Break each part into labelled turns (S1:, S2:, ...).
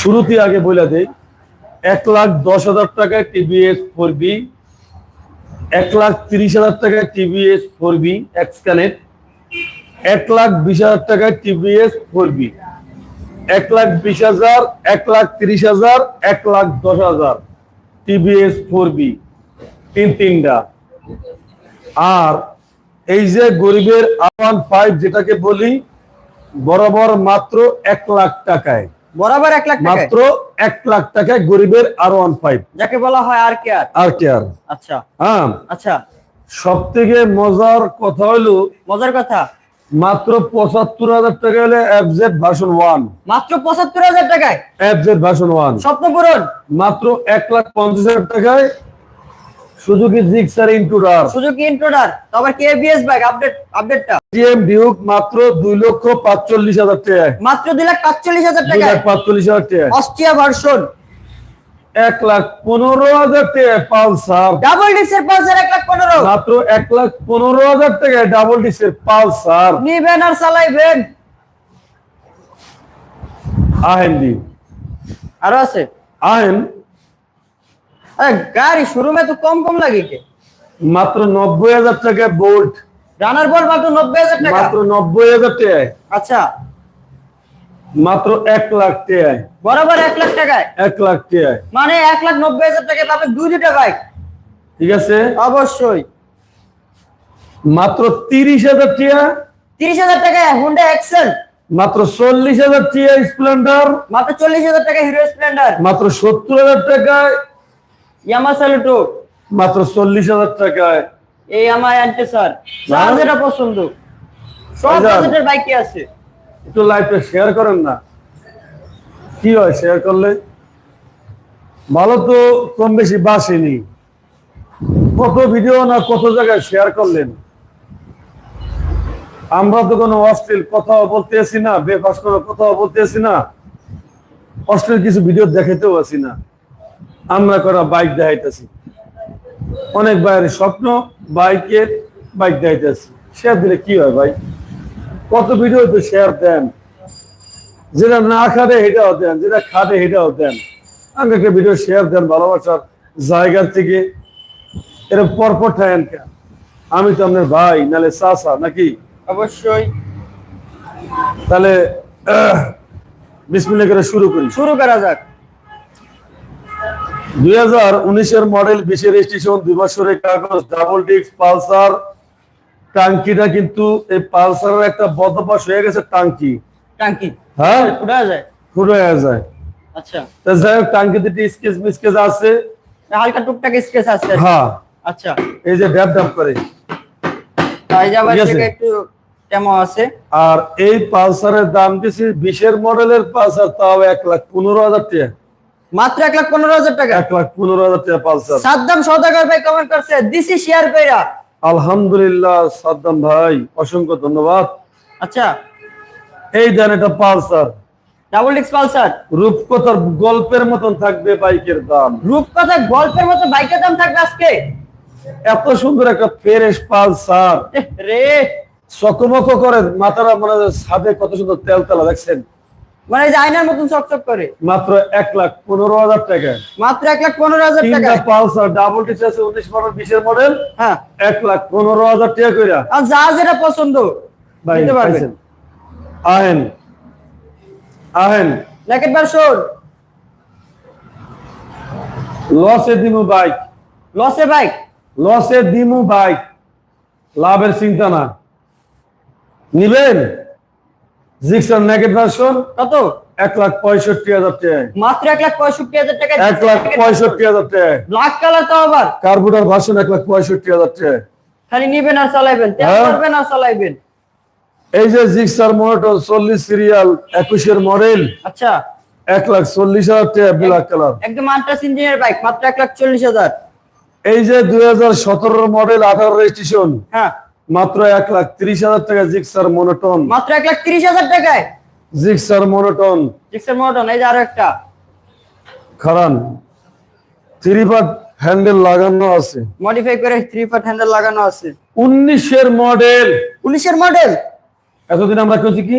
S1: শুরুতে আগে বলে দেই, এক লাখ দশ হাজার টাকায় টিভিএস ফোর বি এক লাখ তিরিশ হাজার টাকায় TVS four B X connect এক লাখ বিশ হাজার টাকায় টিভিএস ফোর বি এক লাখ বিশ হাজার, এক লাখ তিরিশ হাজার, এক লাখ দশ হাজার টিভিএস ফোর বি তিন তিনটা। আর এই যে গরিবের আওয়ান ফাইভ যেটাকে বলি, বরাবর মাত্র এক লাখ টাকায়।
S2: বরাবর এক লাখ
S1: মাত্র এক লাখ টাকায় গরিবের আর ওয়ান ফাইভ
S2: যাকে বলা হয় আর আর
S1: আর কেয়ার।
S2: আচ্ছা।
S1: হ্যাঁ।
S2: আচ্ছা।
S1: সব থেকে মজার কথা হলো
S2: মজার কথা?
S1: মাত্র পঁচাত্তর হাজার টাকা হলে এফজেড ভার্সন ওয়ান
S2: মাত্র পঁচাত্তর হাজার টাকায়?
S1: এফজেড ভার্সন ওয়ান
S2: স্বপ্ন পূরণ?
S1: মাত্র এক লাখ পঞ্চাশ হাজার টাকায় Suzuki Gixxer Intruder
S2: Suzuki KBS bike update আপডেটটা
S1: জিএম ডিউক মাত্র দুই লক্ষ পাঁচচল্লিশ হাজার টাকায়।
S2: মাত্র দুই লাখ পাঁচচল্লিশ হাজার
S1: দুই
S2: টাকায়।
S1: লাখ পাঁচচল্লিশ হাজার টাকায়।
S2: অস্ট্রিয়া ভার্সন
S1: এক লাখ পনেরো হাজার টাকায় পালসার।
S2: ডাবল ডিক্সের পালসার এক লাখ পনেরো।
S1: মাত্র এক লাখ পনেরো হাজার টাকায় ডাবল ডিসের পালসার।
S2: নিবেন আর চালাইবেন।
S1: আহেন্দি
S2: আরও আছে?
S1: আহেন
S2: গাড়ি শোরুমে তো কম কম লাগে কে?
S1: মাত্র নব্বই হাজার টাকায় বোল্ট
S2: রানার বল মাত্র নব্বই হাজার টাকা?
S1: মাত্র নব্বই হাজার টাকায়।
S2: আচ্ছা।
S1: মাত্র এক লাখ টাকায়।
S2: বরাবর এক লাখ টাকায়?
S1: এক লাখ টাকায়।
S2: মানে এক লাখ নব্বই হাজার টাকায় পাবেন দুই দুটা বাইক
S1: ঠিক আছে?
S2: অবশ্যই।
S1: মাত্র তিরিশ হাজার টাকা।
S2: তিরিশ হাজার টাকায় হুন্ডা এক্সেল
S1: মাত্র চল্লিশ হাজার টাকা স্প্লেন্ডার।
S2: মাত্র চল্লিশ হাজার টাকা হিরো স্প্লেন্ডার
S1: মাত্র সত্তর হাজার টাকায়
S2: ইয়ামা স্যালুটো
S1: মাত্র চল্লিশ হাজার টাকায়।
S2: এই আমার স্যার। যেটা পছন্দ। সব বাজেটের বাইকই আছে।
S1: একটু লাইভটা শেয়ার করেন না। কি হয় শেয়ার করলে? ভালো তো কম বেশি বাসেনি কত ভিডিও না কত জায়গায় শেয়ার করলেন? আমরা তো কোনো অশ্লীল কথাও বলতে আসি না বেফাস কোনো কথাও বলতে আসি না অশ্লীল কিছু ভিডিও দেখাইতেও আসি না। আমরা করা বাইক দেখাইতেছি। অনেক বাইরের স্বপ্ন বাইকের বাইক দেখাইতেছি। শেয়ার দিলে কি হয় ভাই? কত ভিডিও তো শেয়ার দেন? যেটা না খাটে সেটাও দেন যেটা খাটে সেটাও দেন। আমাকে একটা ভিডিও শেয়ার দেন ভালোবাসার জায়গার থেকে। এরকম পরপর ঠায়েন কেন? আমি তো আপনার ভাই নালে চাচা নাকি?
S2: অবশ্যই।
S1: তাহলে বিসমিল্লা করে শুরু করি।
S2: শুরু করা যাক।
S1: দুই হাজার উনিশের মডেল বিশের রেজিস্ট্রেশন দুই বছরের কাগজ ডাবল ডিস্ক পালসার টাঙ্কিটা কিন্তু এই পালসারের একটা বদভ্যাস হয়ে গেছে টাঙ্কি।
S2: টাঙ্কি?
S1: হ্যাঁ?
S2: উঠা যায়?
S1: ফুটো যায়।
S2: আচ্ছা।
S1: তা যাই হোক টাঙ্কিতে স্কেচ মিসকেচ আছে।
S2: হালকা টুকটাক স্কেচ আছে
S1: হ্যাঁ।
S2: আচ্ছা।
S1: এই যে ড্যাপ ড্যাপ করে।
S2: তাই যাবার থেকে একটু কেমন আছে?
S1: আর এই পালসারের দাম দিছি বিশের মডেলের পালসার তাও এক লাখ পনেরো হাজার টাকা।
S2: মাত্র এক লাখ পনেরো হাজার টাকা।
S1: এক লাখ পনেরো হাজার টাকা পালসার।
S2: সাদ্দাম সৌদাগর ভাই কমেন্ট করছে দিছি শেয়ার কইরা
S1: আলহামদুলিল্লাহ সাদ্দাম ভাই অসংখ্য ধন্যবাদ।
S2: আচ্ছা।
S1: এই দেন এটা পালসার।
S2: ডাবল ডিক্স পালসার।
S1: রূপকথার গল্পের মতন থাকবে বাইকের দাম।
S2: রূপকথা গল্পের মতো বাইকের দাম থাকবে আজকে?
S1: এত সুন্দর একটা ফ্রেশ পালসার।
S2: রে।
S1: করে মাথাটা মানে ছাদে কত সুন্দর তেল তেলা দেখছেন?
S2: মানে যে আয়নার মতন চকচক করে।
S1: মাত্র এক লাখ পনেরো হাজার টাকা।
S2: মাত্র এক লাখ পনেরো হাজার টাকা
S1: পালসার ডাবল টিচ আছে উনিশ মডেল বিশের মডেল
S2: হ্যাঁ।
S1: এক লাখ পনেরো হাজার টাকা কইরা।
S2: আর যা যেটা পছন্দ নিতে পারবেন।
S1: আহেন আহেন।
S2: জ্যাকেট ভার্সন
S1: লসে দিমু বাইক
S2: লসে বাইক
S1: লসে দিমু বাইক লাভের চিন্তা না। নিবেন? জিক্সার নেগেট ভার্সন
S2: কত?
S1: এক লাখ পঁয়ষট্টি হাজার টাকা।
S2: মাত্র এক লাখ পঁয়ষট্টি হাজার টাকা
S1: এক লাখ পঁয়ষট্টি হাজার টাকা।
S2: ব্ল্যাক কালার তো আবার।
S1: কার্বুটার ভার্সন এক লাখ পঁয়ষট্টি হাজার টাকা।
S2: খালি নিবেন আর চালাইবেন। তেল
S1: হ্যাঁ।
S2: করবেন আর চালাইবেন।
S1: এই যে জিক্সার মোটর চল্লিশ সিরিয়াল একুশের মডেল
S2: আচ্ছা।
S1: এক লাখ চল্লিশ হাজার টাকা ব্ল্যাক কালার
S2: একদম আন্টাস ইঞ্জিনিয়ার বাইক মাত্র এক লাখ চল্লিশ হাজার।
S1: এই যে দুই হাজার সতেরো মডেল আঠারো রেজিস্ট্রেশন
S2: হ্যাঁ।
S1: মাত্র এক লাখ তিরিশ হাজার টাকা জিক্সার মনোটন।
S2: মাত্র এক লাখ তিরিশ হাজার টাকায়?
S1: Gixxer monotone.
S2: জিক্সের মডন এই যে আরও একটা।
S1: খারান থ্রি পার্ট হ্যান্ডেল লাগানো আছে।
S2: মডিফাই করে থ্রি পার্ট হ্যান্ডেল লাগানো আছে।
S1: উনিশের মডেল
S2: উনিশের মডেল
S1: এতদিন আমরা কেছি কি?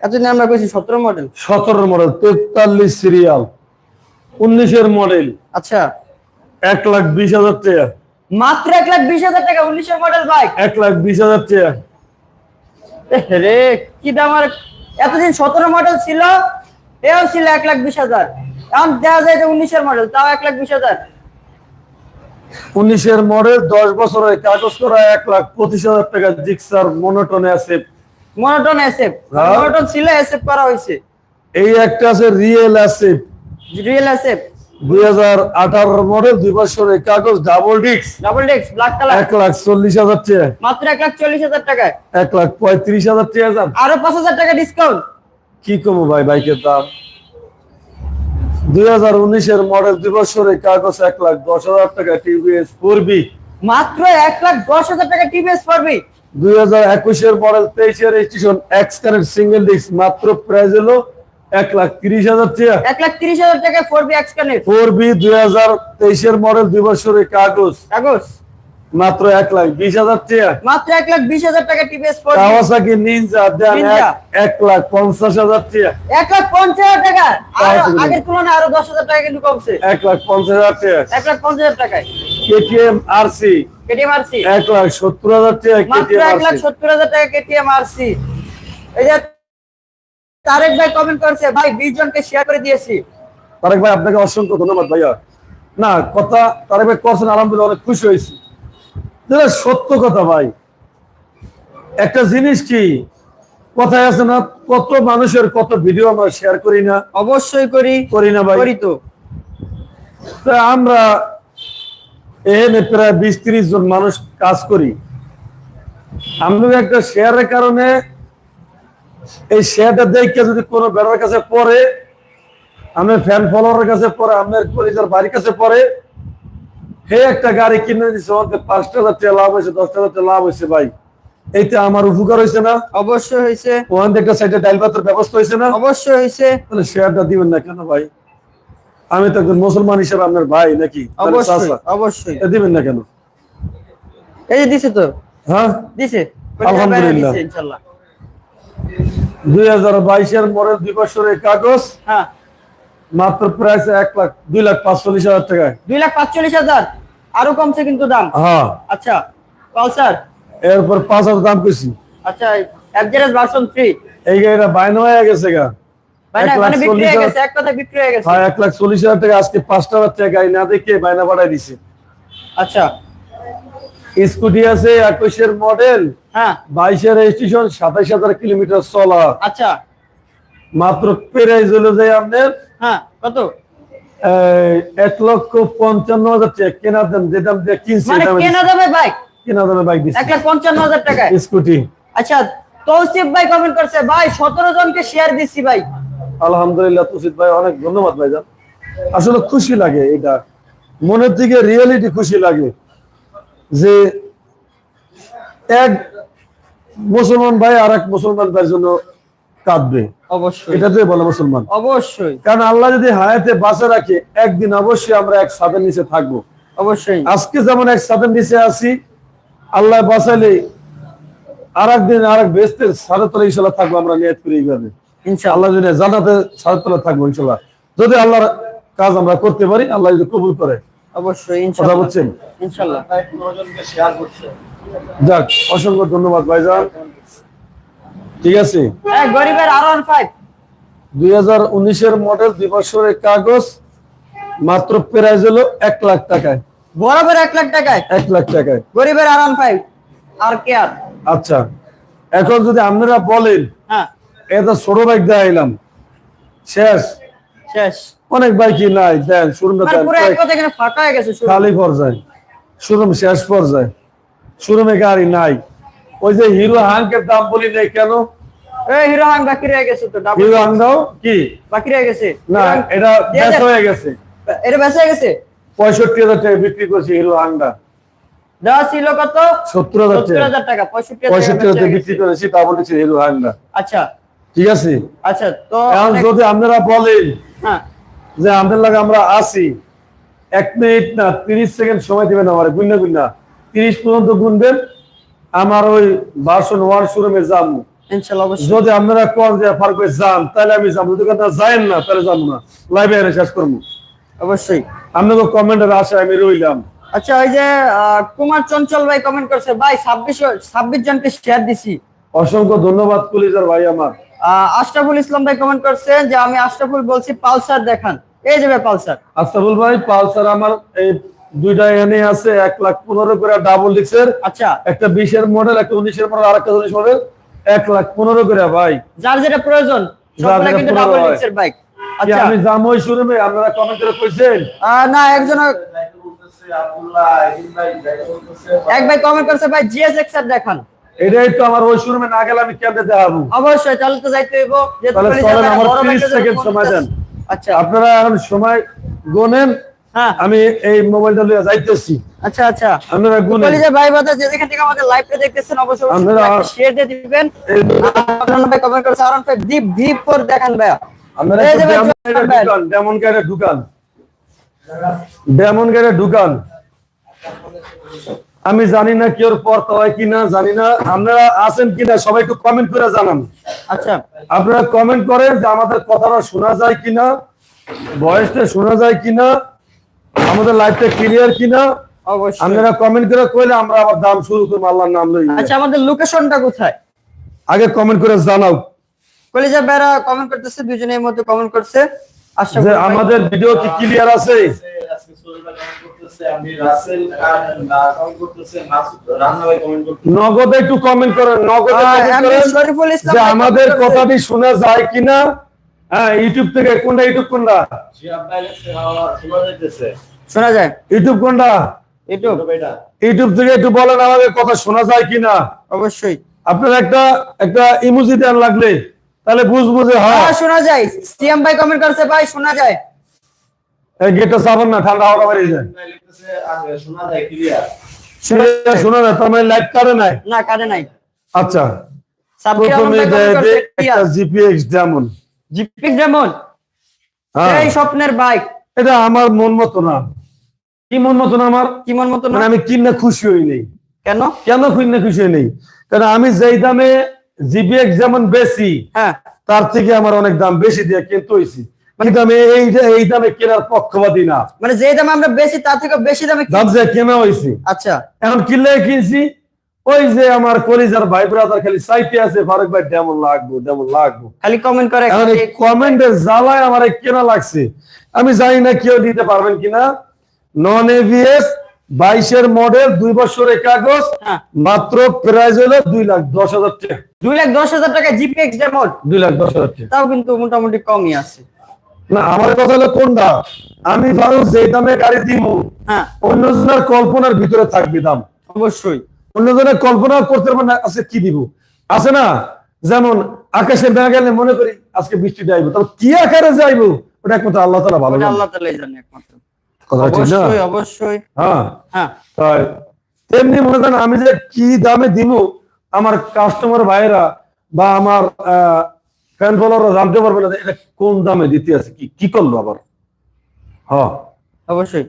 S2: এতদিন আমরা কইছি সতেরো মডেল
S1: সতেরো মডেল তেতাল্লিশ সিরিয়াল উনিশের মডেল
S2: আচ্ছা।
S1: এক লাখ বিশ হাজার টাকা।
S2: মাত্র এক লাখ বিশ হাজার টাকা উনিশের মডেল বাইক
S1: এক লাখ বিশ হাজার
S2: রে কি দাম আর এতদিন সতেরো মডেল ছিল এও ছিল এক লাখ বিশ হাজার। এখন দেখা যায় যে উনিশের মডেল তাও এক লাখ বিশ হাজার।
S1: উনিশের মডেল দশ বছরের কাগজ করা এক লাখ পঁচিশ হাজার টাকা জিক্সার মনোটনে আছে
S2: মনোটন এসএফ
S1: হ্যাঁ।
S2: মনোটন ছিল এসএফ করা হয়েছে।
S1: এই একটা আছে রিয়েল আছে
S2: রিয়েল এসএফ
S1: দুই হাজার আঠারো মডেল দুই কাগজ ডাবল ডিক্স
S2: ডাবল ডেক্স ব্ল্যাক কালার
S1: এক লাখ চল্লিশ হাজার টাকা।
S2: মাত্র এক লাখ চল্লিশ হাজার টাকায়।
S1: এক লাখ পঁয়ত্রিশ হাজার টাকা দাম।
S2: আরও পাঁচ হাজার টাকা ডিসকাউন্ট
S1: কি কমো ভাই বাইকের দাম? দুই হাজার উনিশের মডেল দুই বছরের কাগজ এক লাখ দশ হাজার টাকা টিভিএস ফোর বি
S2: মাত্র এক লাখ দশ হাজার টাকা টিভিএস পারবি
S1: দুই হাজার একুশের মডেল তেইশের station X current single disc মাত্র প্রাইস হলো এক লাখ তিরিশ হাজার টাকা
S2: এক লাখ তিরিশ হাজার টাকা four B X
S1: four B দুই হাজার তেইশের মডেল দুই বছরের কাগজ
S2: কাগজ
S1: মাত্র এক লাখ বিশ হাজার টাকা
S2: মাত্র এক লাখ বিশ হাজার টাকা টিভিএস
S1: কাওয়াসাকি নিনজা দেন এক- লাখ পঞ্চাশ হাজার টাকা
S2: এক লাখ পঞ্চাশ হাজার টাকা আগের তুলনায় আরও দশ হাজার টাকা কিন্তু কমছে
S1: এক লাখ পঞ্চাশ হাজার টাকা
S2: এক লাখ পঞ্চাশ হাজার টাকায়
S1: KTM R C
S2: KTM RC
S1: এক লাখ সত্তর হাজার টাকা
S2: মাত্র এক লাখ সত্তর হাজার টাকা কেটিএম আরসি এই যে তারেক ভাই কমেন্ট করেছে ভাই বিশ জনকে শেয়ার করে দিয়েছি।
S1: তারেক ভাই আপনাকে অসংখ্য ধন্যবাদ ভাইয়া। না কথা তারেক ভাই করছেন আলহামদুলিল্লাহ অনেক খুশি হয়েছি। সত্য কথা ভাই। একটা জিনিস কি কথায় আছে না কত মানুষের কত ভিডিও আমরা শেয়ার করি না?
S2: অবশ্যই করি
S1: করি না ভাই।
S2: করি তো।
S1: আমরা এখানে প্রায় বিশ ত্রিশ জন মানুষ কাজ করি। আমরা একটা শেয়ারের কারণে এই শেয়ারটা দেখে যদি কোনো বেড়ার কাছে পড়ে আমার ফ্যান ফলোয়ারের কাছে পড়ে আমার পরিচার বাড়ির কাছে পড়ে হে একটা গাড়ি কিনে দিচ্ছে আমাকে পাঁচটা হাজার টাকা লাভ হয়েছে হাজার টাকা লাভ হয়েছে ভাই। এইতে আমার উপকার হয়েছে না?
S2: অবশ্যই হয়েছে।
S1: ওখান থেকে একটা সাইডে ডাইল পাতের ব্যবস্থা হয়েছে না?
S2: অবশ্যই হয়েছে।
S1: তাহলে শেয়ারটা দিবেন না কেন ভাই? আমি তো একজন মুসলমান হিসেবে আপনার ভাই নাকি?
S2: অবশ্যই অবশ্যই।
S1: দিবেন না কেন?
S2: এই দিছে তো?
S1: হ্যাঁ?
S2: দিছে।
S1: আলহামদুলিল্লাহ। দুই হাজার বাইশের মডেল দুই বছরের কাগজ।
S2: হ্যাঁ।
S1: মাত্র প্রাইস এক লাখ দুই লাখ পাঁচচল্লিশ হাজার টাকায়।
S2: দুই লাখ পাঁচচল্লিশ হাজার। আরও কমছে কিন্তু দাম।
S1: হ্যাঁ।
S2: আচ্ছা পালসার
S1: এরপর পাঁচ হাজার দাম কইছি।
S2: আচ্ছা এফজেডএস ভার্সন 3
S1: এই গাড়িটা বাইন হয়ে গেছে গা।
S2: মানে
S1: এক লাখ
S2: বিক্রি
S1: চল্লিশ
S2: হয়ে
S1: হাজার-
S2: এক
S1: লাখ চল্লিশ হাজার টাকা আজকে পাঁচটা টাকা গাড়ি না দেখে বাইনা পাঠাই দিছে।
S2: আচ্ছা।
S1: স্কুটি আছে একুশের মডেল
S2: হ্যাঁ।
S1: বাইশের স্টেশন সাতাইশ হাজার কিলোমিটার চলা
S2: আচ্ছা।
S1: মাত্র প্রাইস হলো যে আপনার
S2: হ্যাঁ কত?
S1: এক লক্ষ পঞ্চান্ন হাজার টাকা। কেনা দাম যে দাম দিয়ে কিনছি
S2: মানে কেনা। দামে বাইক
S1: কেনা দামে বাইক দিচ্ছি।
S2: এক লাখ পঞ্চান্ন হাজার টাকা
S1: স্কুটি।
S2: আচ্ছা তৌসিফ ভাই কমেন্ট করছে ভাই সতেরো জনকে শেয়ার দিচ্ছি ভাই।
S1: আলহামদুলিল্লাহ তুসিদ ভাই অনেক ধন্যবাদ ভাইজান। আসলে খুশি লাগে এটা। মনের দিকে রিয়েলিটি খুশি লাগে। যে এক মুসলমান ভাই আর এক মুসলমান ভাইয়ের জন্য কাঁদবে।
S2: অবশ্যই।
S1: এটাতে বলে মুসলমান।
S2: অবশ্যই।
S1: কারণ আল্লাহ যদি হায়াতে বাঁচা রাখে একদিন অবশ্যই আমরা এক ছাদের নিচে থাকব।
S2: অবশ্যই।
S1: আজকে যেমন এক ছাদের নিচে আছি আল্লাহ বাঁচালে আর একদিন আর এক বেস্তের সাড়ে তলে ইনশাল্লাহ থাকব আমরা নিয়ত করি এইভাবে।
S2: ইনশাআল্লাহ
S1: আল্লাহ যদি জানাতে সাড়ে তলে থাকব ইনশাল্লাহ। যদি আল্লাহর কাজ আমরা করতে পারি আল্লাহ যদি কবুল করে।
S2: অবশ্যই
S1: কথা
S2: ইনশাআল্লাহ
S1: বলছেন?
S2: ইনশাআল্লাহ
S1: যাক অসংখ্য ধন্যবাদ ভাইজান। ঠিক আছে?
S2: হ্যাঁ গরিবের আর ওয়ান ফাইভ
S1: দুই হাজার উনিশের মডেল দুই বছরের কাগজ মাত্র প্রাইস হলো এক লাখ টাকায়।
S2: বরাবর এক লাখ টাকায়?
S1: এক লাখ টাকায়।
S2: গরিবের আর ওয়ান ফাইভ আর কে আর?
S1: আচ্ছা এখন যদি আপনারা বলেন
S2: হ্যাঁ।
S1: এটা ছোট বাইক দেখাইলাম। শেষ।
S2: শেষ।
S1: অনেক বাইকই নাই দেন শোরুমটা
S2: মানে
S1: দেন
S2: হয়ে।
S1: খালি পর্যায়ে। শোরুম শেষ পর্যায়ে। শোরুমে গাড়ি নাই। ওই যে হিরো হাঙ্কের দাম বলি নাই কেন?
S2: এই হিরো হাং বাকি রয়ে গেছে তো
S1: হিরো হাঙ্গাও কি?
S2: বাকি রয়ে গেছে।
S1: না এটা
S2: দেন।
S1: হয়ে গেছে।
S2: এটা বেঁচে গেছে?
S1: পঁয়ষট্টি হাজার টাকা বিক্রি করছে হিরো হাঙ্গা
S2: দেওয়া ছিল কত?
S1: সত্তর হাজার টাকা।
S2: পঁয়ষট্টি হাজার
S1: বিক্রি করেছি তা বলেছে হিরো হাঙ্গা
S2: আচ্ছা।
S1: ঠিক আছে?
S2: আচ্ছা তো
S1: এখন যদি আপনারা বলেন
S2: হ্যাঁ।
S1: যে আমাদের লাগে আমরা আসি এক মিনিট না তিরিশ সেকেন্ড সময় দিবেন আমার গুন্না গুন্না। তিরিশ পর্যন্ত গুনবেন আমার ওই বাসন ওয়ান শোরুমে যাব। যদি আপনারা কল দিয়ে ফারুক যান তাহলে আমি যাব। যদি না তাহলে যাব না। লাইভে এনে শেষ করব।
S2: অবশ্যই।
S1: আপনাকে কমেন্টের আশায় আমি রইলাম।
S2: আচ্ছা ওই যে কুমার চঞ্চল ভাই কমেন্ট করছে ভাই ছাব্বিশ ছাব্বিশ জনকে শেয়ার দিছি।
S1: অসংখ্য ধন্যবাদ পুলিশের ভাই আমার।
S2: আশরাফুল ইসলাম ভাই কমেন্ট করছেন যে আমি আশরাফুল বলছি পালসার দেখান। এই যাবে পালসার।
S1: আস্তাফুল ভাই পালসার আমার এই দুইটা এনে আছে এক লাখ পনেরো করে ডাবল ডিক্সের
S2: আচ্ছা।
S1: একটা বিশের মডেল একটা উনিশের মডেল আর একটা উনিশ মডেল এক লাখ পনেরো করে ভাই।
S2: যার যেটা প্রয়োজন কিন্তু ডাবল ডিক্সের বাইক আচ্ছা।
S1: আমি ওই শোরুমে আপনারা কমেন্ট করে কইছেন?
S2: না একজন এক ভাই কমেন্ট করছে ভাই জিএস এক্সার দেখান।
S1: এটাই তো আমার ওই শোরুমে না গেলে আমি কেমনে দেখাবো?
S2: অবশ্যই তাহলে তো যাইতে হইব।
S1: তাহলে আমার 30 সেকেন্ড সময় দেন।
S2: আচ্ছা
S1: আপনারা এখন সময় গোনেন
S2: হ্যাঁ।
S1: আমি এই মোবাইলটা লিয়ে যাইতেছি।
S2: আচ্ছা আচ্ছা।
S1: আপনারা গুনেন।
S2: কলিজার ভাই বাদা যে যেখান থেকে আমাদের লাইভটা দেখতেছেন অবশ্যই
S1: আপনারা-
S2: শেয়ার দিয়ে দিবেন। আপনারা ভাই কমেন্ট আরন ভাই ডিপ ডিপ করে দেখান ভাই।
S1: আপনারা
S2: যে ভাই,
S1: ডেমন গাড়ি ঢুকান ডেমন ঢুকান। আমি জানি না কি ওর পড়তে হয় কিনা জানি না। আপনারা আছেন কিনা সবাই একটু কমেন্ট করে জানান।
S2: আচ্ছা।
S1: আপনারা কমেন্ট করেন যে আমাদের কথাটা শোনা যায় কিনা ভয়েসটা শোনা যায় কিনা আমাদের লাইফটা ক্লিয়ার কিনা।
S2: অবশ্যই।
S1: আপনারা কমেন্ট করে কইলে আমরা আবার দাম শুরু করব আল্লাহর নাম লই
S2: আচ্ছা আমাদের লোকেশনটা কোথায়?
S1: আগে কমেন্ট করে জানাও।
S2: কলিজার ভাইরা কমেন্ট করতেছে দুজনের মধ্যে কমেন্ট করছে। ভাই-
S1: আমাদের ভিডিও কি ক্লিয়ার আছে?
S3: আজকে সোহেল ভাই comment করতেছে, আমি রাসেল আর না করতেছে, মাসুদ রান্না ভাই comment করতেছে।
S1: নগদে একটু কমেন্ট করেন নগদে
S2: শরীফুল ইসলাম
S1: যে আমাদের কথাটি শোনা যায় কিনা? হ্যাঁ ইউটিউব থেকে কোনটা ইউটিউব কোনটা?
S3: শোনা
S2: যায়।
S1: ইউটিউব কোনটা?
S2: ইউটিউব
S1: ইউটিউব থেকে একটু বলেন আমাদের কথা শোনা যায় কিনা?
S2: অবশ্যই।
S1: আপনার একটা একটা ইমোজি দেন লাগলে তাহলে বুঝব যে হ্যাঁ
S2: হ্যাঁ। শোনা যায়। সিএম ভাই কমেন্ট করছে ভাই শোনা যায়।
S1: এই গেটটা না ঠান্ডা হাওয়া বেরিয়ে যায়।
S3: শোনা যায় clear।
S1: শোনা শোনা না তার মানে লাইট কারে নাই?
S2: না কাটে নাই।
S1: আচ্ছা। প্রথমে জিপিএক্স যেমন।
S2: জিপিএক্স যেমন?
S1: হ্যাঁ।
S2: এই স্বপ্নের বাইক
S1: এটা আমার মন মতো না। কি মন মতো না আমার?
S2: কি মন মতো না?
S1: মানে আমি কিনে খুশি হই নেই।
S2: কেন?
S1: কেন কিনে খুশি হই নেই? কারণ আমি যেই দামে জিপিএক্স যেমন বেশি
S2: হ্যাঁ।
S1: তার থেকে আমার অনেক দাম বেশি দিয়ে কিনতে হয়েছি আমি এই এই দামে কেনার পক্ষপাতি না।
S2: মানে যে দামে আমরা বেশি তার থেকে বেশি দামে
S1: দাম যে কেনা হয়েছি
S2: আচ্ছা।
S1: এখন কিনলে কিনছি ওই যে আমার কলিজার ভাই ব্রাদার খালি চাইতে আছে ফারুক ভাই ডেমন লাগবো ডেমন লাগবো।
S2: খালি কমেন্ট করে
S1: এখন এই কমেন্টের জ্বালায় আমার কেনা লাগছে। আমি জানি না কেউ দিতে পারবেন কিনা। নন এভিএস বাইশের মডেল দুই বছরের কাগজ
S2: হ্যাঁ।
S1: মাত্র প্রাইস হলো দুই লাখ দশ হাজার টাকা।
S2: দুই লাখ দশ হাজার টাকা জিপিএক্স যেমন
S1: দুই লাখ দশ হাজার টাকা।
S2: তাও কিন্তু মোটামুটি কমই আছে।
S1: না আমার কথা হলো কোনটা আমি ধরো যে দামে গাড়ি দিব
S2: হ্যাঁ।
S1: অন্যজনের কল্পনার ভিতরে থাকবে দাম।
S2: অবশ্যই।
S1: অন্যজনের কল্পনা করতে পারবে না আজকে কি দিব? আছে না? যেমন আকাশে মেঘ গেলে মনে করি আজকে বৃষ্টি যাইবো তবে কি আকারে যাইবো ওটা একমাত্র আল্লাহ তালা ভালো
S2: আল্লাহ তালাই জানে একমাত্র।
S1: কথা ঠিক না?
S2: অবশ্যই অবশ্যই।
S1: হ্যাঁ।
S2: হ্যাঁ।
S1: তাই তেমনি মনে করেন আমি যে কি দামে দিব আমার কাস্টমার ভাইরা বা আমার ফ্যান ফলোয়াররা জানতে পারবে না এটা কোন দামে দিতে আছে কি কি করল আবার? হ্যাঁ
S2: অবশ্যই।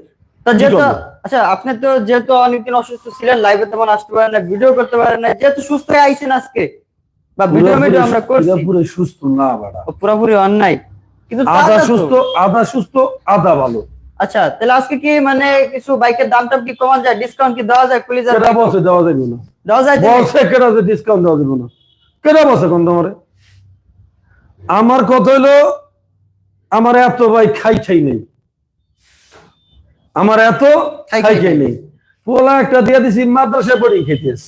S2: তো যেহেতু আচ্ছা আপনি তো যেহেতু অনেকদিন অসুস্থ ছিলেন লাইভে তেমন আসতে পারেন না ভিডিও করতে পারেন না যেহেতু সুস্থ হয়ে আইছেন আজকে বা ভিডিও ভিডিও আমরা করছি।
S1: পুরো সুস্থ না বাড়া
S2: পুরোপুরি অন্যায়। কিন্তু
S1: আধা সুস্থ আধা সুস্থ আধা ভালো।
S2: আচ্ছা তাহলে আজকে কি মানে কিছু বাইকের দামটা কি কমান যায় ডিসকাউন্ট কি দেওয়া যায় পুলিশ
S1: কেটা বলছে দেওয়া না।
S2: দেওয়া যায়
S1: বলছে ডিসকাউন্ট দেওয়া যাবে না। কেটা বলছে কোন তোমারে? আমার কথা হইল আমার এত ভাই খাই খাই নেই। আমার এত
S2: খাই
S1: খাই
S2: খাই
S1: খাই নেই। পোলা একটা দিয়ে দিছি মাদ্রাসায় পড়ি খেতেস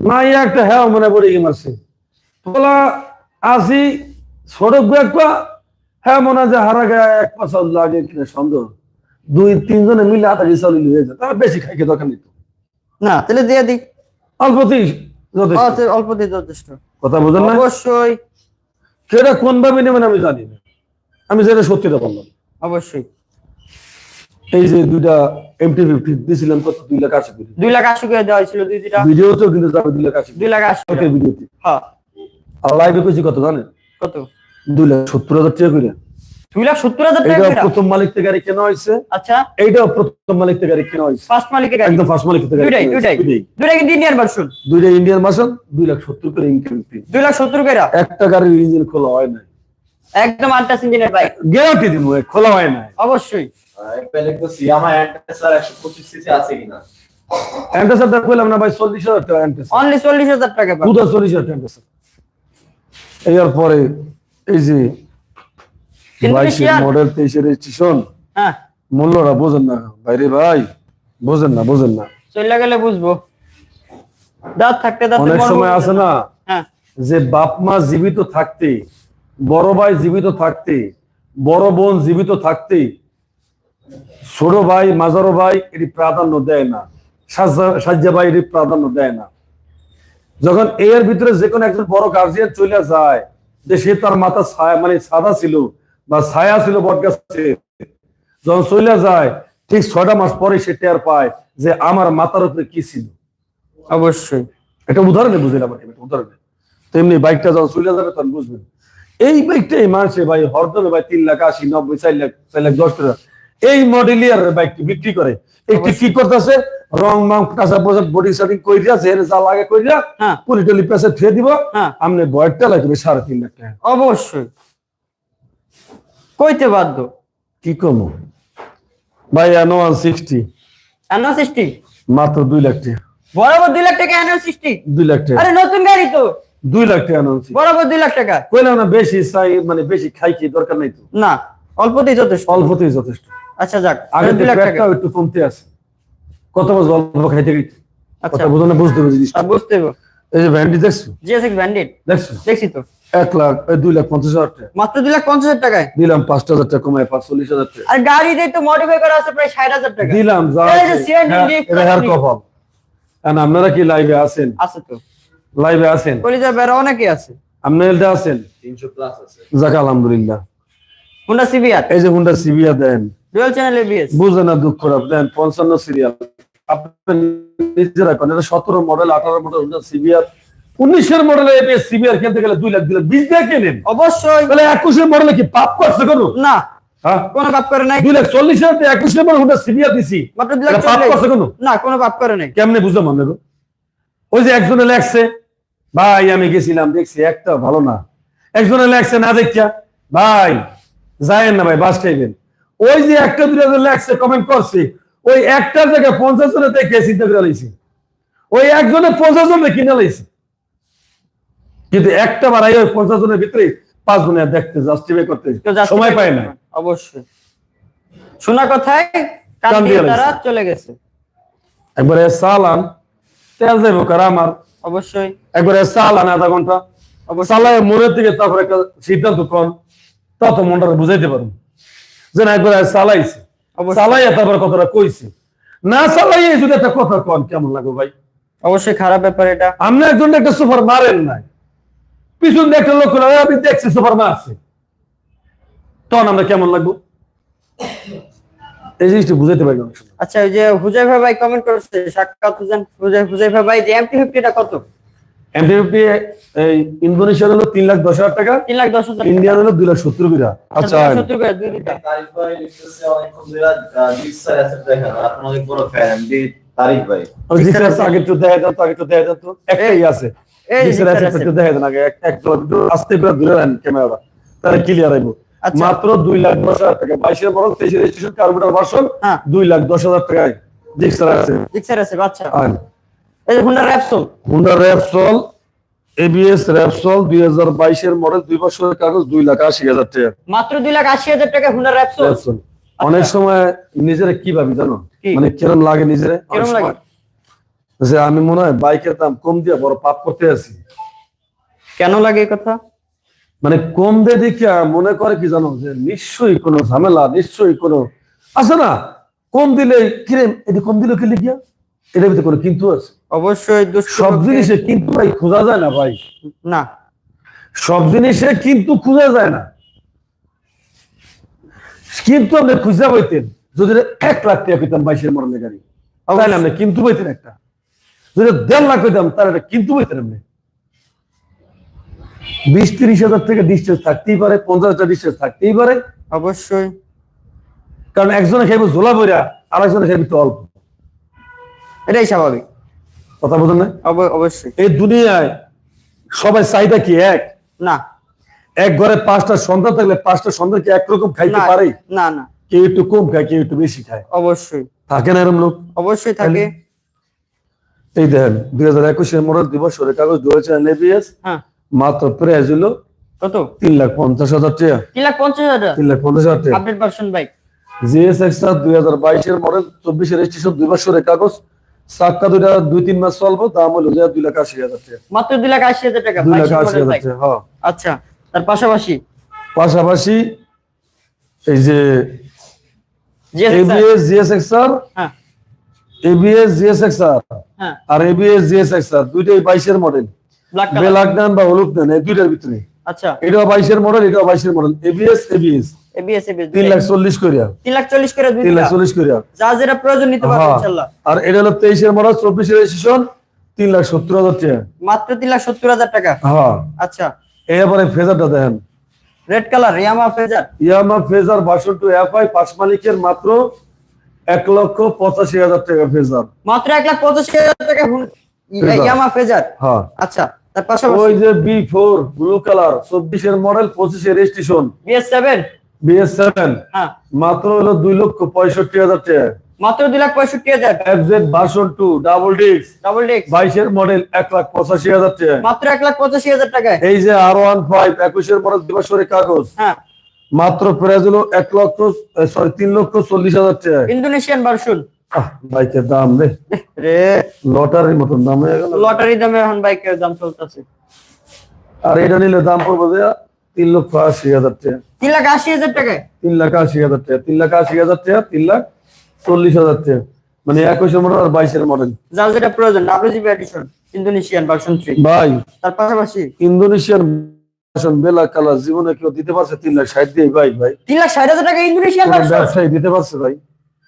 S1: মাই একটা হ্যাঁ মনে পড়ে গিয়ে মারছে পোলা আসি সড়ক একটা হ্যাঁ মনে যে হারা গায়ে এক পাশা লাগে কিনা সন্দেহ। দুই তিনজনে মিলে আটারি চালিয়ে হয়ে যায়। তারা বেশি দরকার নেই তো।
S2: না তাহলে দিয়ে দিই।
S1: অল্পতেই যথেষ্ট।
S2: আচ্ছা, অল্প যথেষ্ট।
S1: কথা বুঝেন না?
S2: অবশ্যই।
S1: সেটা কোন ভাবে নেবেন আমি জানি না। আমি যেটা সত্যিটা বললাম।
S2: অবশ্যই।
S1: এই যে দুইটা এমটি ফিফটি দিয়েছিলাম কত? দুই লাখ আশি কোটি।
S2: দুই লাখ আশি কোটি দেওয়া হয়েছিল দুই দুইটা।
S1: ভিডিওতেও কিন্তু যাবে দুই লাখ আশি
S2: দুই লাখ আশি
S1: কোটি। ভিডিওতে।
S2: হ্যাঁ।
S1: আর লাইভে কইছি কত জানেন?
S2: কত?
S1: দুই লাখ সত্তর হাজার টাকা করে।
S2: দুই লাখ সত্তর হাজার টাকা
S1: প্রথম মালিক থেকে গাড়ি কেনা হয়েছে।
S2: আচ্ছা।
S1: এইটাও প্রথম মালিক থেকে গাড়ি কেনা হয়েছে।
S2: ফার্স্ট মালিকের গাড়ি।
S1: একদম ফার্স্ট মালিক থেকে গাড়ি
S2: দুইটাই দুইটাই।
S1: দুইটাই।
S2: দুইটাই কিন্তু ইন্ডিয়ান ভার্সন
S1: দুইটা ইন্ডিয়ান দুই লাখ সত্তর করে ইনকাম ফি
S2: দুই লাখ সত্তর করে?
S1: একটা গাড়ির ইঞ্জিন খোলা হয় না
S2: একদম আটটা ইঞ্জিনের বাইক
S1: গ্যারান্টি দিন খোলা হয় না
S2: অবশ্যই।
S3: পেলে তো সিয়ামা অ্যান্টাসার একশো পঁচিশ সিসি আছে কিনা?
S1: অ্যান্টাসারটা কইলাম না ভাই চল্লিশ হাজার টাকা অ্যান্টাসার
S2: অনলি চল্লিশ হাজার টাকা পাবে।
S1: দুটা চল্লিশ হাজার টাকা অ্যান্টাসার এরপরে এই যে বাইশের মডেল তেইশের রেজিস্ট্রেশন বোঝেন না বাইরে ভাই বোঝেন না বোঝেন না
S2: চলে গেলে বুঝব। দাঁত থাকতে দাঁত
S1: অনেক সময় আছে না? যে বাপ মা জীবিত থাকতে বড় ভাই জীবিত থাকতে বড় বোন জীবিত থাকতে ছোট ভাই মাজারো ভাই এটি প্রাধান্য দেয় না। সাজ্জা ভাই এটি প্রাধান্য দেয় না। যখন এর ভিতরে যে কোনো একজন বড় গার্জিয়ান চলে যায় যে সে তার মাথা মানে সাদা ছিল বা ছায়া ছিল বটগাছে যখন চলে যায় ঠিক ছয়টা মাস পরে সে টের পায় যে আমার মাথার উপরে কি ছিল।
S2: অবশ্যই।
S1: এটা উদাহরণে বুঝলাম আর উদাহরণে। তেমনি বাইকটা যখন চলে যাবে তখন বুঝবেন। এই বাইকটাই মানুষে ভাই হরদমে ভাই তিন লাখ আশি নব্বই চার লাখ চার লাখ দশ টাকা। এই মডেলিয়ার বাইকটি বিক্রি করে। একটি কি করতেছে? রং মাং কাঁচা পোশা বডি সেটিং কইরা যে যা লাগে কইরা
S2: হ্যাঁ।
S1: পুলি টলি পেছে থুয়ে দিব।
S2: হ্যাঁ।
S1: আপনি বয়টা লাগবে সাড়ে তিন লাখ টাকা।
S2: অবশ্যই। কইতে বাধ্য?
S1: কি কম? ভাই এনো ওয়ান সিক্সটি
S2: এনও সিক্সটি
S1: মাত্র দুই লাখ টাকা।
S2: বরাবর দুই লাখ টাকা এনও সিক্সটি
S1: দুই লাখ টাকা।
S2: আরে নতুন গাড়ি তো।
S1: দুই লাখ টাকা আনছি
S2: বরাবর দুই লাখ টাকা।
S1: কইলাম না বেশি চাই মানে বেশি খাই কি দরকার নাই তো?
S2: না অল্পতেই যথেষ্ট।
S1: অল্পতেই যথেষ্ট।
S2: আচ্ছা যাক
S1: আগে
S2: দুই লাখ টাকা।
S1: একটু কমতে আছে। কত বছর অল্প খাইতে খাইতে
S2: আচ্ছা।
S1: কথা বুঝো না বুঝতে হবে জিনিসটা।
S2: আর বুঝতে হবে।
S1: এই যে ভ্যান্ডি দেখছ?
S2: জি জিএসএক্স ব্যান্ডেড
S1: দেখছ?
S2: দেখছি তো।
S1: এক লাখ দুই লাখ পঞ্চাশ হাজার টাকা।
S2: মাত্র দুই লাখ পঞ্চাশ হাজার টাকায়?
S1: দিলাম পাঁচটা হাজার টাকা কমায় পাঁচ চল্লিশ হাজার টাকা।
S2: আর গাড়িতে তো মডিফাই করা আছে প্রায় ষাট হাজার টাকা।
S1: দিলাম
S2: CNG
S1: হ্যাঁ। কপাল আপনারা কি লাইভে আছেন?
S2: আছে তো।
S1: লাইভে আছেন?
S2: কলিজা বেড়া অনেকে আছে।
S1: আপনারা আছেন?
S3: তিনশো প্লাস আছে।
S1: আলহামদুলিল্লাহ।
S2: হুন্ডা সিবিআর
S1: এই যে হুন্ডা সিবিয়া দেন।
S2: ডুয়াল চ্যানেল এবিএস
S1: বুঝে না দুঃখ রাখ দেন পঞ্চান্ন সিরিয়াল আপনি নিজেরা কোন এটা সতেরো মডেল আঠারো মডেল হুন্ডা সিবিআর উনিশের মডেলে সিবিআর কিনতে গেলে দুই লাখ দিলে বিশ লাখ কেনেন
S2: অবশ্যই।
S1: তাহলে একুশের মডেলে কি পাপ করছে কোনো?
S2: না।
S1: হ্যাঁ?
S2: কোনো পাপ করে নাই।
S1: দুই লাখ চল্লিশ হাজার টাকা একুশের মডেল সিবিআর দিছি?
S2: মাত্র দুই লাখ
S1: এটা পাপ করছে কোনো?
S2: না কোনো পাপ করে নাই।
S1: কেমনে বুঝলাম ওই যে একজনে লেখছে ভাই আমি গেছিলাম দেখছি একটা ভালো না। একজনে লেখছে না দেখিয়া। ভাই যায়েন না ভাই বাস খাইবেন ওই যে একটা দুটা লেখছে কমেন্ট করছে ওই একটা জায়গায় পঞ্চাশ জনে দেখে চিন্তা করে লাইছে ওই একজনে পঞ্চাশ জনে কিনে লাইছে কিন্তু একটা বাড়াই ওই পঞ্চাশ জনের ভিতরে পাঁচ জনে দেখতে জাস্টিফাই করতে। সময় পায় না।
S2: অবশ্যই। শোনা কথায় তারা চলে গেছে।
S1: একবারে চালান তেল যাইব কার আমার?
S2: অবশ্যই।
S1: একবারে চালান আধা ঘণ্টা। চালায় মনের দিকে তারপর একটা সিদ্ধান্ত কন তত মনটা বুঝাইতে পারুন যে না একবার চালাইছে
S2: অবশ্যই।
S1: চালাইয়া তারপর কথাটা কইছে। না চালাইয়া যদি একটা কথা কন কেমন লাগবে ভাই?
S2: অবশ্যই খারাপ ব্যাপার এটা।
S1: আপনি একজন একটা সুপার মারেন নাই। পিছন দিয়ে একটা লোক করে, "ওই আমি দেখছি সুপার মারছে তখন আমরা কেমন লাগবো? এই জিনিসটা পারি সময়।
S2: আচ্ছা ওই যে হুজাইফা ভাই কমেন্ট করেছে সাক্ষাৎ হুজান হুজাইফা ভাই যে এমটি ফিফটিটা কত?
S1: MT-50 এই ইন্দোনেশিয়ার হলো তিন লাখ দশ হাজার টাকা
S2: তিন লাখ দশ হাজার
S1: ইন্ডিয়ান হলো দুই লাখ সত্তর বিরা। আচ্ছা
S2: সত্তর দুই
S3: ভাই লিখতেছে অনেকক্ষণ ধরে আপনি অনেক বড় ফ্যান ভাই।
S1: আছে, আগে দেখা তো, আগে দেখা তো। একটাই আছে।
S2: এই
S1: জিক্সার
S2: জিক্সার
S1: আছে,
S2: আছে।
S1: একটু দেখা দেন আগে। এক- এক একটু আস্তে করে দূরে রাখেন ক্যামেরাটা। তাহলে clear আইবো।
S2: আচ্ছা।
S1: মাত্র দুই লাখ দশ হাজার টাকা বাইশের বরং তেইশের রেজিস্ট্রেশন কার্বোটার ভার্সন
S2: হ্যাঁ।
S1: দুই লাখ দশ হাজার টাকায় জিক্সার আছে
S2: জিক্সার আছে বাচ্চা এই Honda Repsol
S1: Honda Repsol ABS Repsol দুই হাজার বাইশের মডেল দুই বছরের কাগজ দুই লাখ আশি হাজার টাকা
S2: মাত্র দুই লাখ আশি হাজার টাকা হুন্ডা র্যাপসোল
S1: র্যাপসল অনেক সময় নিজেরা কি ভাবি জানো মানে কিরম লাগে নিজেরা অনেক
S2: কিরম লাগে?
S1: যে আমি মনে হয় বাইকের দাম কম দিয়ে বড় পাপ করতে আছি।
S2: কেন লাগে কথা?
S1: মানে কম দিয়ে দেখিয়া মনে করে কি জানো যে নিশ্চয়ই কোনো ঝামেলা নিশ্চয়ই কোনো আছে না? কম দিলে কিরে এটি কম দিলে কি লিখিয়া? এটার ভিতরে কোনো কিন্তু আছে।
S2: অবশ্যই
S1: সব জিনিসে কিন্তু ভাই খোঁজা যায় না ভাই।
S2: না।
S1: সব জিনিসে কিন্তু খোঁজা যায় না। কিন্তু আপনি খুঁজা পাইতেন যদি এক লাখ টাকা পেতাম বাইশের মডেলের গাড়ি। তাহলে আপনি কিন্তু পাইতেন একটা। যদি দেড় লাখ পেতাম তাহলে একটা কিন্তু বিশ তিরিশ হাজার থেকে ডিস্টেন্স থাকতেই পারে পঞ্চাশ হাজার ডিস্টেন্স থাকতেই পারে।
S2: অবশ্যই।
S1: কারণ একজনে খাইবো ঝোলা বইরা আর একজনে খাইবো একটু অল্প।
S2: এটাই স্বাভাবিক।
S1: কথা না?
S2: অবশ্যই।
S1: এই দুনিয়ায় সবাই চাহিদা কি এক?
S2: না।
S1: এক ঘরে পাঁচটা সন্তান থাকলে পাঁচটা সন্তান কি একরকম খাইতে পারে?
S2: না না।
S1: কেউ একটু কম খায় কেউ একটু বেশি খায়।
S2: অবশ্যই।
S1: থাকে না এরকম লোক?
S2: অবশ্যই থাকে।
S1: এই দেখেন দুই হাজার একুশের মডেল দিবস কাগজ দু হাজার এবিএস
S2: হ্যাঁ।
S1: মাত্র প্রাইস হলো
S2: কত?
S1: তিন লাখ পঞ্চাশ হাজার টাকা।
S2: তিন লাখ পঞ্চাশ হাজার
S1: তিন লাখ পঞ্চাশ হাজার টাকা।
S2: Update version bike.
S1: GS XR দুই হাজার বাইশের মডেল চব্বিশের রেজিস্ট্রেশন দুই বছরের কাগজ দুইটা দুই তিন মাস চলবো দাম হলো দুই লাখ আশি হাজার টাকা।
S2: মাত্র দুই লাখ আশি হাজার টাকা
S1: দুই লাখ আশি হাজার টাকা হ্যাঁ
S2: আচ্ছা তার পাশাপাশি?
S1: পাশাপাশি এই যে জিএস এক্সআর
S2: হ্যাঁ।
S1: এবিএস জিএস এক্সআর
S2: হ্যাঁ।
S1: আর এবিএস জিএস এক্সআর দুইটাই বাইশের মডেল
S2: ব্ল্যাক
S1: বা হলুদ এই দুইটার ভিতরে।
S2: আচ্ছা।
S1: এটাও বাইশের মডেল এটাও বাইশের model ABS ABS
S2: ABS ABS
S1: তিন লাখ চল্লিশ করিয়া।
S2: তিন লাখ চল্লিশ করে
S1: তিন লাখ
S2: লাখ
S1: চল্লিশ করিয়া।
S2: যা যেটা প্রয়োজন নিতে পারবে
S1: হ্যাঁ।
S2: ইনশাল্লাহ
S1: আর এটা হলো তেইশের মডেল চব্বিশের রেজিস্ট্রেশন তিন লাখ সত্তর হাজার টাকা।
S2: মাত্র তিন লাখ সত্তর হাজার টাকা?
S1: হ্যাঁ।
S2: আচ্ছা।
S1: এরপরে ফেজারটা দেখেন।
S2: Red colour Yamaha Fazer
S1: Yamaha Fazer FI পাঁচ মালিকের মাত্র এক লক্ষ পঁচাশি হাজার টাকা ফেজার।
S2: মাত্র এক লাখ পঁচাশি হাজার টাকা
S1: ফেজার।
S2: Yamaha phasor?
S1: হ্যাঁ।
S2: আচ্ছা তার
S1: ওই যে বি ফোর ব্লু কালার চব্বিশের মডেল পঁচিশের registration.
S2: BS seven?
S1: BS seven.
S2: হ্যাঁ।
S1: মাত্র হলো দুই লক্ষ পঁয়ষট্টি হাজার টাকা।
S2: মাত্র দুই লাখ পঁয়ষট্টি হাজার?
S1: FZ version two double
S2: double
S1: বাইশের মডেল এক লাখ পঁচাশি হাজার টাকা।
S2: মাত্র এক লাখ পঁচাশি হাজার টাকায়?
S1: এই যে আর ওয়ান ফাইভ একুশের মডেল দিবসরের কাগজ।
S2: হ্যাঁ।
S1: মাত্র প্রাইস হলো এক লক্ষ সরি তিন লক্ষ চল্লিশ হাজার টাকা।
S2: Indonesian version.
S1: বাইকের দাম রে।
S2: রে।
S1: লটারির মতন দাম হয়ে গেল।
S2: লটারি দামে এখন বাইকের দাম চলতেছে।
S1: আর এটা নিলে দাম পড়বে যে তিন লক্ষ আশি হাজার টাকা।
S2: তিন লাখ আশি হাজার টাকায়?
S1: তিন লাখ আশি হাজার টাকা তিন লাখ আশি হাজার টাকা তিন লাখ চল্লিশ হাজার টাকা। মানে একুশের মডেল আর বাইশের মডেল
S2: যার যেটা প্রয়োজন WGB edition Indonesian version three
S1: ভাই
S2: তার পাশাপাশি?
S1: ইন্দোনেশিয়ার ভার্সন বেলা কালার জীবনে কেউ দিতে পারছে তিন লাখ ষাট দিয়ে ভাই
S2: তিন লাখ ষাট হাজার টাকা ইন্দোনেশিয়ান
S1: ব্যবসায়ী দিতে পারছে ভাই।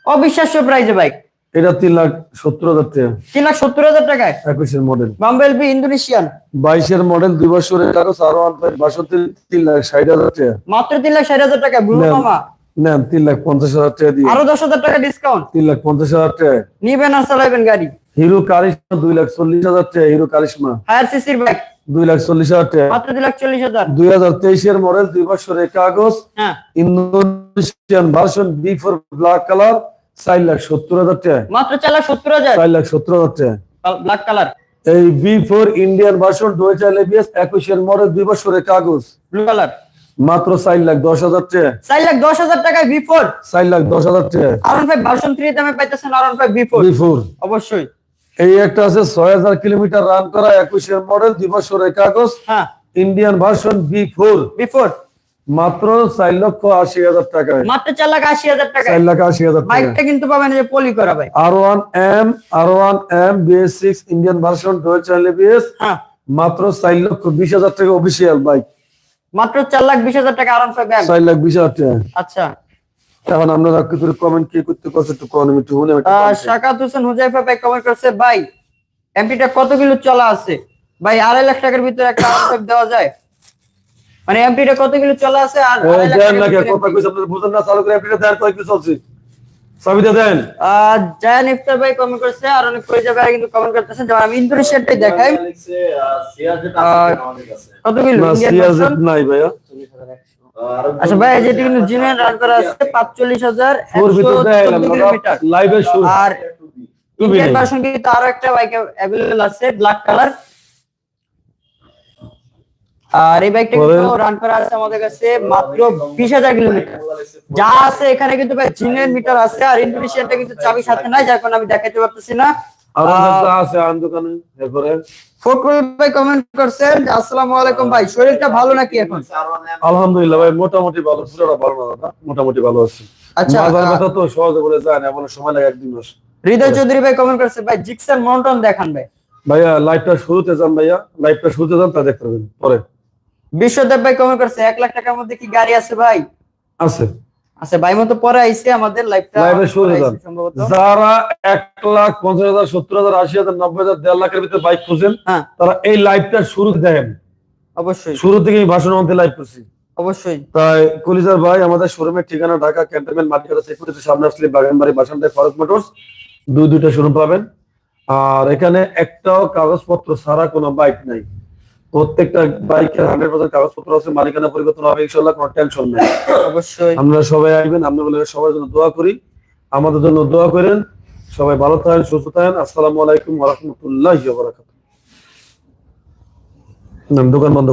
S2: অবিশ্বাস্য প্রাইজে বাইক
S1: এটা তিন লাখ সত্তর হাজার টাকা।
S2: তিন লাখ সত্তর হাজার টাকায়?
S1: একুশের মডেল
S2: বাম্বেল বি ইন্দোনেশিয়ান
S1: বাইশের মডেল দুই বছরের কাগজ আরও বাষট্টি তিন লাখ ষাট হাজার টাকা।
S2: মাত্র তিন লাখ ষাট হাজার টাকা ব্লু
S1: নেন।
S2: মামা।
S1: নেন তিন লাখ পঞ্চাশ হাজার টাকা দিয়ে।
S2: আরও দশ হাজার টাকা ডিসকাউন্ট
S1: তিন লাখ পঞ্চাশ হাজার টাকা।
S2: নিবেন আর চালাইবেন গাড়ি।
S1: হিরো কারিশমা দুই লাখ চল্লিশ হাজার টাকা হিরো কারিশমা।
S2: হায়ার সিসির বাইক
S1: দুই লাখ চল্লিশ হাজার টাকা।
S2: দুই লাখ চল্লিশ হাজার।
S1: দুই হাজার তেইশের মডেল দুই বছরের কাগজ
S2: হ্যাঁ।
S1: Indonesian version B four black colour চার লাখ সত্তর হাজার টাকা।
S2: মাত্র চার লাখ সত্তর হাজার।
S1: চার লাখ সত্তর হাজার টাকা।
S2: ব্ল্যাক কালার
S1: এই বি ফোর ইন্ডিয়ান ভার্সন ডুয়েচার এবিএস একুশের মডেল দুই বছরের কাগজ।
S2: ব্লু কালার
S1: মাত্র চার লাখ দশ হাজার টাকা।
S2: চার লাখ দশ হাজার টাকায় বি ফোর
S1: চার লাখ দশ হাজার টাকা।
S2: আর ফাইভ ভার্সন থ্রি দামে পাইতেছেন R five B four
S1: B four
S2: অবশ্যই।
S1: এই একটা আছে ছয় হাজার কিলোমিটার রান করা একুশের মডেল দুই বছরের কাগজ
S2: হ্যাঁ।
S1: Indian version B four
S2: B four
S1: মাত্র চার লক্ষ আশি হাজার টাকা
S2: মাত্র চার লাখ আশি হাজার টাকা
S1: চার লাখ আশি হাজার
S2: বাইকটা কিন্তু পাবেন যে পলি করা ভাই
S1: R one M R one M BS six Indian version ডুয়েচার ABS
S2: হ্যাঁ।
S1: মাত্র চার লক্ষ বিশ হাজার টাকা অফিসিয়াল বাইক
S2: মাত্র চার লাখ বিশ হাজার টাকা আরাম
S1: চার লাখ বিশ হাজার টাকা।
S2: আচ্ছা।
S1: এখন আপনারা কিছু কমেন্ট কি করতে করছে একটু কমেন্ট একটু করি।
S2: শাকাত হোসেন হুজাইফা ভাই কমেন্ট করছে ভাই এমপিটা কত কিলো চলা আছে? ভাই আড়াই লাখ টাকার ভিতরে একটা আর ফাইভ দেওয়া যায়? মানে এমপিটা কত কিলো চলা আছে আর
S1: দেন না কে কথা কইছে আপনারা বুঝেন না চালু করে আপনি দেন কয় কি চলছে? চাবিটা দেন।
S2: আহ, জায়ান ইফতার ভাই কমেন্ট করছে আর অনেক পরিচয় ভাই কিন্তু কমেন্ট করতেছেন যেমন আমি ইন্দোনেশিয়াটাই দেখাই। কত কিলো?
S1: সিয়াজেট নাই
S3: আর
S2: আচ্ছা ভাই যেটা কিন্তু রান করা আছে
S1: লাইভে শুরু
S2: আর
S1: টুবি
S2: ইন্ডিয়ান ভার্সন কিন্তু আরও একটা বাইক আছে ব্ল্যাক কালার আর এই বাইকটা কিন্তু রান করা আছে আমাদের কাছে মাত্র বিশ হাজার কিলোমিটার। যা আছে এখানে কিন্তু ভাই জিনের মিটার আছে আর ইন্দোনেশিয়ানটা কিন্তু চাবি সাথে নাই যার কারণে আমি দেখাতে পারতেছি না। ভাই কমেন্ট করছেন আসসালামু আলাইকুম ভাই শরীরটা ভালো নাকি এখন?
S1: আলহামদুলিল্লাহ ভাই মোটামুটি ভালো। ভালো না মোটামুটি ভালো আছে।
S2: আচ্ছা,
S1: তো সহজে বলে যায় না এমন সময় লাগে একদিন মাস
S2: হৃদয় চৌধুরী ভাই কমেন্ট করছে ভাই জিক্সার মন্টন দেখান ভাই।
S1: ভাইয়া লাইভটা শুরুতে যান ভাইয়া। লাইভটা শুরুতে যান তা দেখতে পাবেন। পরে।
S2: বিশ্বদেব ভাই কমেন্ট করছে এক লাখ টাকার মধ্যে কি গাড়ি আছে ভাই?
S1: আছে।
S2: আচ্ছা ভাই মতো পরে আইছে আমাদের লাইভটা
S1: লাইভে শুরু
S2: সম্ভবত।
S1: যারা এক লাখ পঞ্চাশ হাজার সত্তর হাজার আশি হাজার নব্বই হাজার দেড় লাখের ভিতরে বাইক খুঁজেন
S2: হ্যাঁ।
S1: তারা এই লাইভটা শুরু দেখেন।
S2: অবশ্যই।
S1: শুরু থেকে ভাষণ মধ্যে লাইভ করছি।
S2: অবশ্যই।
S1: তাই কলিজার ভাই আমাদের শোরুমের ঠিকানা ঢাকা ক্যান্টনমেন্ট মার্কেট সিকিউরিটি সামনে আসলে বাগানবাড়ি বাসানটায় ফারুক মোটরস দুই দুইটা শোরুম পাবেন। আর এখানে একটাও কাগজপত্র ছাড়া কোনো বাইক নাই। প্রত্যেকটা বাইকের হান্ড্রেড পার্সেন্ট কাগজপত্র আছে মালিকানা পরিবর্তন হবে ইনশাল্লাহ কোনো টেনশন নেই।
S2: অবশ্যই।
S1: আমরা সবাই আসবেন আপনাদের সবার জন্য দোয়া করি। আমাদের জন্য দোয়া করেন। সবাই ভালো থাকেন সুস্থ থাকেন। আসসালামু আলাইকুম ওয়া রাহমাতুল্লাহি ওয়া বারাকাতুহু। দোকান বন্ধ